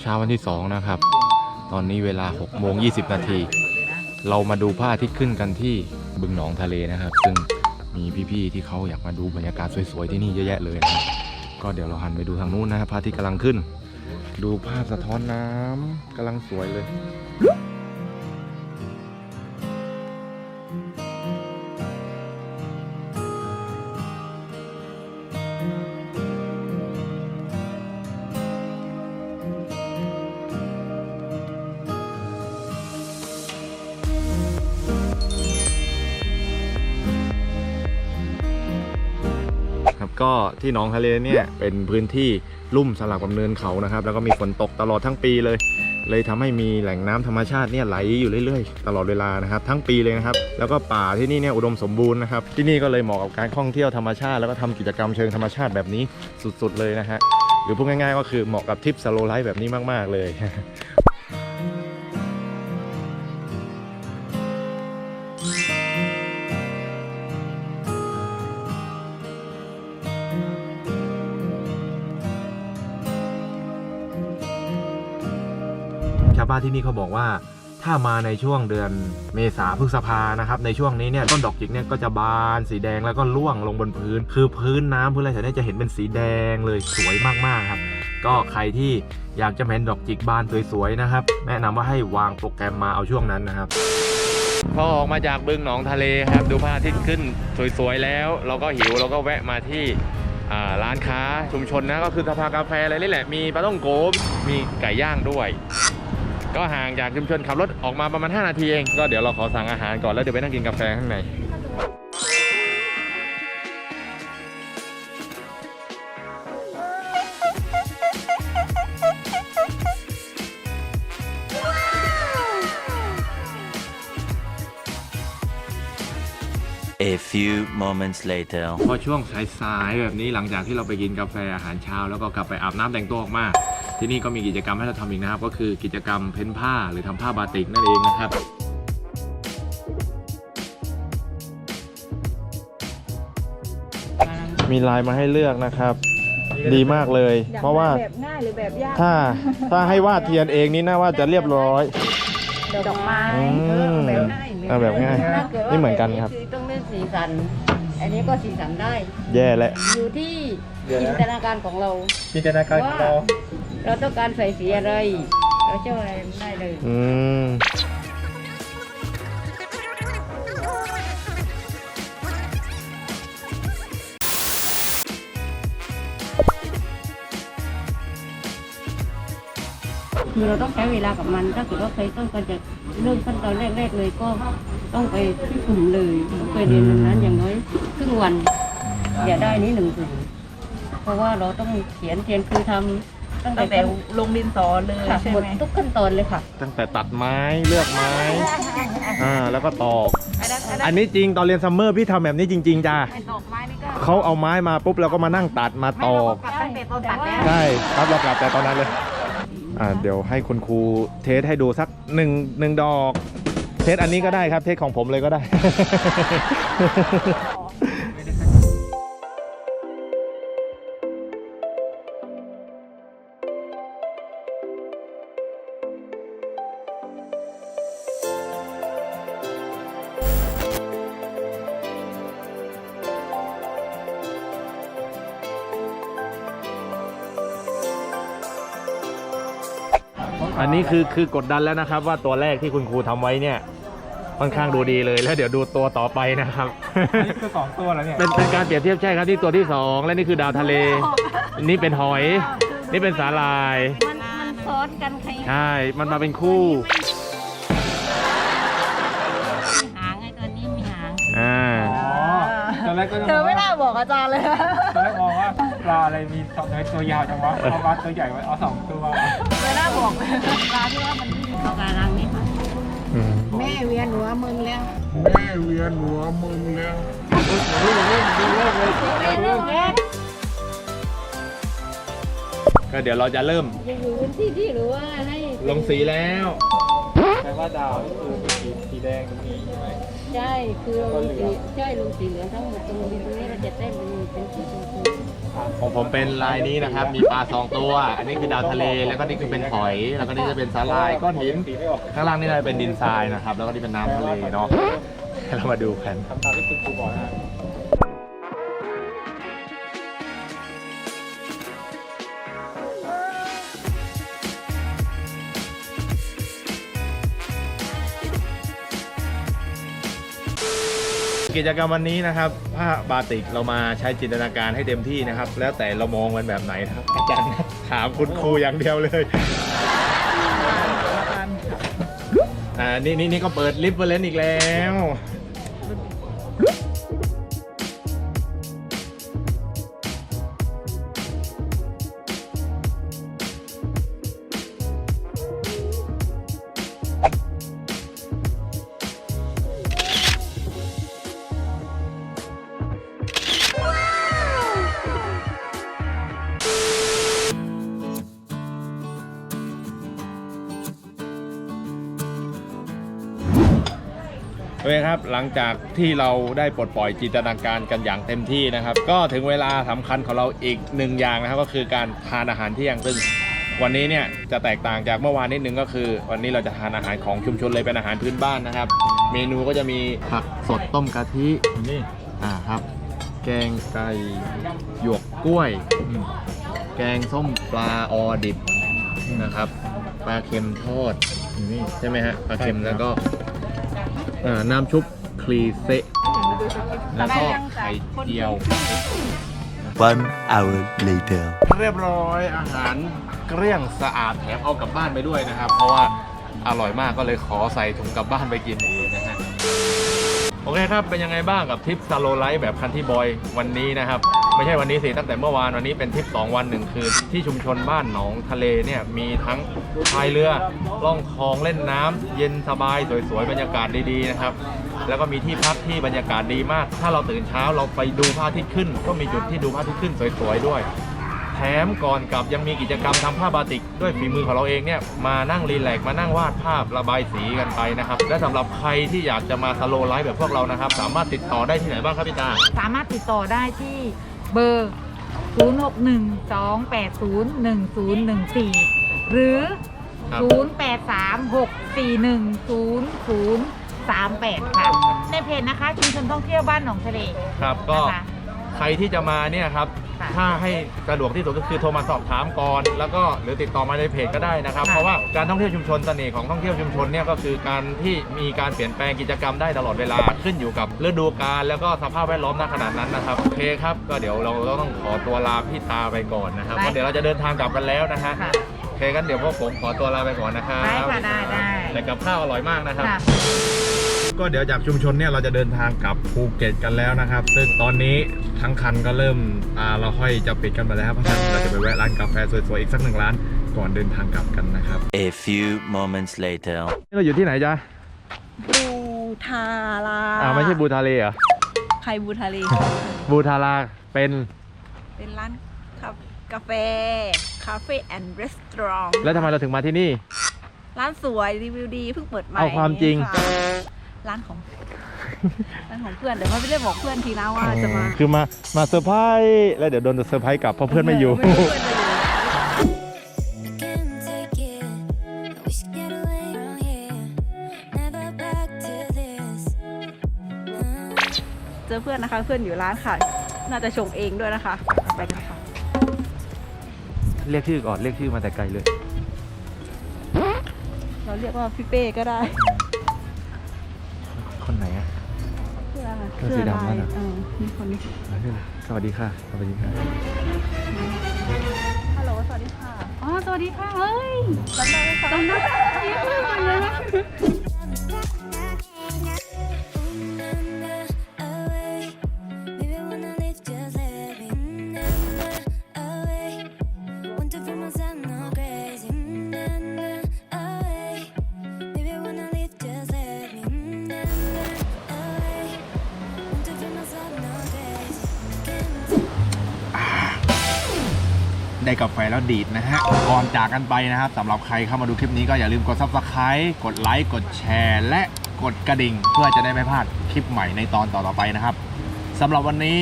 เช้าวันที่ 2 นะครับ ตอนนี้เวลา6โมง20 นาที เรามาดูพระอาทิตย์ขึ้นกันที่บึงหนองทะเลนะครับ ซึ่งมีพี่ๆที่เขาอยากมาดูบรรยากาศสวยๆที่นี่เยอะแยะเลยนะครับก็เดี๋ยวเราหันไปดูทางนู้นนะครับพระอาทิตย์กำลังขึ้น ดูภาพสะท้อนน้ำกำลังสวยเลย ก็ที่หนองทะเลเนี่ยเป็นพื้นที่ลุ่มสลับกับเนินเขานะครับ แล้วก็มีฝนตกตลอดทั้งปีเลย เลยทำให้มีแหล่งน้ำธรรมชาติเนี่ยไหลอยู่เรื่อยๆ ตลอดเวลานะครับ ทั้งปีเลยนะครับ แล้วก็ป่าที่นี่เนี่ยอุดมสมบูรณ์นะครับ ที่นี่ก็เลยเหมาะกับการท่องเที่ยวธรรมชาติ แล้วก็ทำกิจกรรมเชิงธรรมชาติแบบนี้สุดๆเลยนะฮะหรือพูดง่ายๆ ก็คือเหมาะกับทริปสโลไลฟ์แบบนี้มากๆเลย ชาวบ้านที่นี่เขาบอกว่าถ้ามาในช่วงเดือนเมษาพฤษภานะครับ ในช่วงนี้เนี่ยต้นดอกจิกเนี่ยก็จะบานสีแดงแล้วก็ร่วงลงบนพื้น คือพื้นน้ำพื้นอะไรแถวเนี้จะเห็นเป็นสีแดงเลยสวยมากๆครับ ก็ใครที่อยากจะเห็นดอกจิกบานสวยๆนะครับ แนะนำว่าให้วางโปรแกรมมาเอาช่วงนั้นนะครับพอออกมาจากบึงหนองทะเลครับ ดูพระอาทิตย์ขึ้นสวยๆแล้ว เราก็หิวเราก็แวะมาที่ ร้านค้าชุมชนนะก็คือสภากาแฟอะไรนี่แหละมีปลาต้องโกมมีไก่ย่างด้วย ก็ห่างจากชุมชนขับรถออกมาประมาณ 5 นาทีเอง ก็เดี๋ยวเราขอสั่งอาหารก่อนแล้วเดี๋ยวไปนั่งกินกาแฟข้างใน A few moments later. พอช่วงสายๆแบบนี้หลังจากที่เราไปกินกาแฟอาหารเช้า แล้วก็กลับไปอาบน้ำแต่งตัวออกมา ที่นี่ก็มีกิจกรรมให้เราทำอีกนะครับ ก็คือกิจกรรมเพ้นผ้าหรือทำผ้าบาติกนั่นเองนะครับมีลายมาให้เลือกนะครับ ดีมากเลย เพราะว่าแบบง่ายหรือแบบยากถ้าถ้าให้วาดเทียนเองนี่น่าว่าจะเรียบร้อยดอกไม้อืมเออแบบง่ายเอาแบบง่ายถ้าเกิดว่านี่เหมือนกันครับ อต้องเล่นสีสัน อันนี้ก็สีสันได้ แย่และอยู่ที่จินตนาการของเรา จินตนาการของเรา เราต้องการใส่สีอะไร เราเจ้าอะไรได้เลย อืม คือเราต้องใช้เวลากับมัน ถ้าเกิดว่าใครต้องการจะเริ่มขั้นตอนแรกๆเลยก็ ต้องไปที่กลุ่มเลยไปเรียนวันนั้นอย่างน้อยครึ่งวันอย่าได้นี้หนึ่งกลุ่มเพราะว่าเราต้องเขียนเทียนคือทำตั้งตั้งแต่แต่ลงดินสอเลยค่ะใช่หมดไหมทุกขั้นตอนเลยค่ะ ตั้งแต่ตัดไม้เลือกไม้อ่าแล้วก็ตอก อันนั้นอันอันั้นนนี้จริงตอนเรียนซัมเมอร์พี่ทำแบบนี้จริง ๆจ้าไอ้ดอกไม้นี่ก็เขาเอาไม้มาปุ๊บเราก็มานั่งตัดมาตอกกลับตั้งแต่ตอนตัดแล้ว ใช่ครับเรากลับแต่ตอนนั้นเลย อ่าเดี๋ยวให้คุณครูเทสให้ดูสักหนึ่งหนึ่งดอก เทสอันนี้ก็ได้ครับ เทสของผมเลยก็ได้ อันนี้คือคือกดดันแล้วนะครับ ว่าตัวแรกที่คุณครูทำไว้เนี่ย ค่อนข้างดูดีเลยแล้วเดี๋ยวดูตัวต่อไปนะครับนี่คือสองตัวแล้วเนี่ยเป็นเป็นการเปรียบเทียบใช่ครับที่ตัวที่สองและนี่คือดาวทะเล นี่เป็นหอย นี่เป็นสาลาย มันมันซ้อนกันใครใช่ มันมาเป็นคู่ มีหางไอ้ตัวนี้มีหาง อ่า อ๋อตอนแรกก็เธอไม่น่าบอกอาจารย์เลย ตอนแรกมองว่าปลาอะไรมีสองตัวยาวจังวะเอาปลาตัวใหญ่ไว้เอาสองตัวไม่น่าบอกเลย ปลาที่ว่ามันไม่มีเขาการังนี่ค่ะอื มแม่เวียนหัวมึงแล้วก็เดี๋ยวเราจะเริ่มจะอยู่บนที่ที่หรือว่าให้ลงสีแล้ว แปลว่าดาวนี่คือสีสีแดงตรงนี้ใช่ไหม ใช่คือเราลงสีใช่ลงสีเหลืองทั้งหมดตรงดินตรงนี้เราจะเต้นเป็นเป็นสีชมพูของผมเป็นลายนี้นะครับ มีปลาสองตัว อันนี้คือดาวทะเล แล้วก็นี่คือเป็นหอย แล้วก็นี่จะเป็นสาลายก้อนหิน ข้างล่างนี่จะเป็นดินทรายนะครับ แล้วก็นี่เป็นน้ำทะเลเนาะ เรามาดูกันคำตามที่คุณครูบอกนะ กิจกรรมวันนี้นะครับผ้าบาติกเรามาใช้จินตนาการให้เต็มที่นะครับ แล้วแต่เรามองมันแบบไหนนะครับ อาจารย์ครับถามคุณครูอย่างเดียวเลยอ่านี่นี่นี่ก็เปิดลิฟต์เฟอร์เรนซ์อีกแล้ว โอเคครับหลังจากที่เราได้ปลดปล่อยจินตนาการกันอย่างเต็มที่นะครับ ก็ถึงเวลาสำคัญของเราอีกหนึ่งอย่างนะครับ ก็คือการทานอาหารเที่ยงซึ่งวันนี้เนี่ยจะแตกต่างจากเมื่อวานนิดนึงก็คือ วันนี้เราจะทานอาหารของชุมชนเลยเป็นอาหารพื้นบ้านนะครับ เมนูก็จะมีผักสดต้มกะทินี่อ่าครับ แกงไก่หยวกกล้วย แกงส้มปลาออดิบนะครับปลาเค็มทอดนี่ใช่ไหมฮะปลาเค็มแล้วก็ น้ำชุบคลีเซะแล้วก็ไข่เจียว One hour later. เรียบร้อยอาหารเกลี้ยงสะอาดแถมเอากลับบ้านไปด้วยนะครับ เพราะว่าอร่อยมากก็เลยขอใส่ถุงกลับบ้านไปกินเองนะฮะโอเคครับเป็นยังไงบ้างกับทริปซาโลไลท์แบบคันที่บอยวันนี้นะครับ ไม่ใช่วันนี้สิตั้งแต่เมื่อวานวันนี้เป็นทริป2วัน1คืนที่ชุมชนบ้านหนองทะเลเนี่ยมีทั้งพายเรือล่องคลองเล่นน้ำเย็นสบายสวยๆบรรยากาศดีๆนะครับแล้วก็มีที่พักที่บรรยากาศดีมาก ถ้าเราตื่นเช้าเราไปดูพระอาทิตย์ขึ้น ก็มีจุดที่ดูพระอาทิตย์ขึ้นสวยๆด้วย แถมก่อนกลับยังมีกิจกรรมทำผ้าบาติก ด้วยฝีมือของเราเองเนี่ยมานั่งรีแลกซ์มานั่งวาดภาพระบายสีกันไปนะครับ และสำหรับใครที่อยากจะมาสโลไลฟ์แบบพวกเรานะครับ สามารถติดต่อได้ที่ไหนบ้างครับพี่ตา สามารถติดต่อได้ที่ เบอร์ 0612801014 หรือ ครับ 0836410038 ค่ะ ในเพจนะคะชุมชนท่องเที่ยวบ้านหนองทะเลครับก็นะคะ ใครที่จะมาเนี่ยครับค่ะ ถ้าให้สะดวกที่สุดก็คือโทรมาสอบถามก่อน แล้วก็หรือติดต่อมาในเพจก็ได้นะครับค่ะเพราะว่าการท่องเที่ยวชุมชนเสน่ห์ของท่องเที่ยวชุมชนเนี่ยก็คือการที่มีการเปลี่ยนแปลงกิจกรรมได้ตลอดเวลาขึ้นอยู่กับฤดูกาลแล้วก็สภาพแวดล้อมณขนาดนั้นนะครับโอเคครับก็เดี๋ยวเราต้องขอตัวลาพี่ตาไปก่อนนะครับเพราะเดี๋ยวเราจะเดินทางกลับกันแล้วนะฮะค่ะโอเคกันเดี๋ยวพวกผมขอตัวลาไปก่อนนะครับได้ค่ะได้ได้แต่กับข้าวอร่อยมากนะครับ ค่ะ ก็เดี๋ยวจากชุมชนเนี่ยเราจะเดินทางกลับภูเก็ตกันแล้วนะครับ ซึ่งตอนนี้ทั้งคันก็เริ่มตาเราห้อยจะปิดกันไปแล้วเพราะฉะนั้นเราจะไปแวะร้านกาแฟสวยๆอีกสักหนึ่งร้านก่อนเดินทางกลับกันนะครับ A few moments later. เราอยู่ที่ไหนจ๊ะบูทาราอ่าไม่ใช่บูทาเลเหรอใครบูทารีบูทาราเป็นเป็นร้านคากาแฟคาเฟ่แอนด์รีสตอรองแล้วทำไมเราถึงมาที่นี่ ร้านสวยรีวิวดีเพิ่งเปิดใหม่เอาความจริงค่ะ ร้านของร้านของเพื่อนเดี๋ยวไม่ได้บอกเพื่อนทีนะว่าจะมาคือมามาเซอร์ไพรส์แล้วเดี๋ยวโดนเซอร์ไพรส์กลับเพราะเพื่อนไม่อยู่ไม่รู้เพื่อนจะอยู่ Can't take it. We should get away from here. Never back to this. เจอเพื่อนนะคะ เพื่อนอยู่ร้านค่ะ น่าจะชงเองด้วยนะคะ ไปกันค่ะเรียกชื่อก่อนเรียกชื่อมาแต่ไกลเลย เราเรียกว่าพี่เป้ก็ได้ เสื้ออะไรเสื้อสีดำนั่นน่ะเออมีคนนี้สวัสดีค่ะ สวัสดีค่ะ ฮัลโหลสวัสดีค่ะ อ๋อ สวัสดีค่ะ เฮ้ยจำได้ไหมคะจำได้ ได้กาแฟแล้วดีดนะฮะ ก่อนจากกันไปนะครับสำหรับใครเข้ามาดูคลิปนี้ก็อย่าลืมกด subscribe กดไลค์ กดแชร์ และกดกระดิ่ง เพื่อจะได้ไม่พลาดคลิปใหม่ในตอนต่อๆไปนะครับสำหรับวันนี้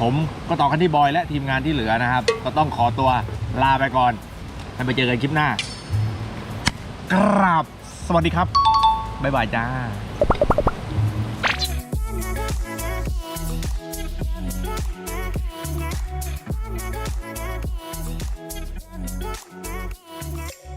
ผมก็ต่อกันที่บอยและทีมงานที่เหลือนะครับ ก็ต้องขอตัวลาไปก่อนแล้วไปเจอกันคลิปหน้ากราบสวัสดีครับ บ๊ายบายจ้า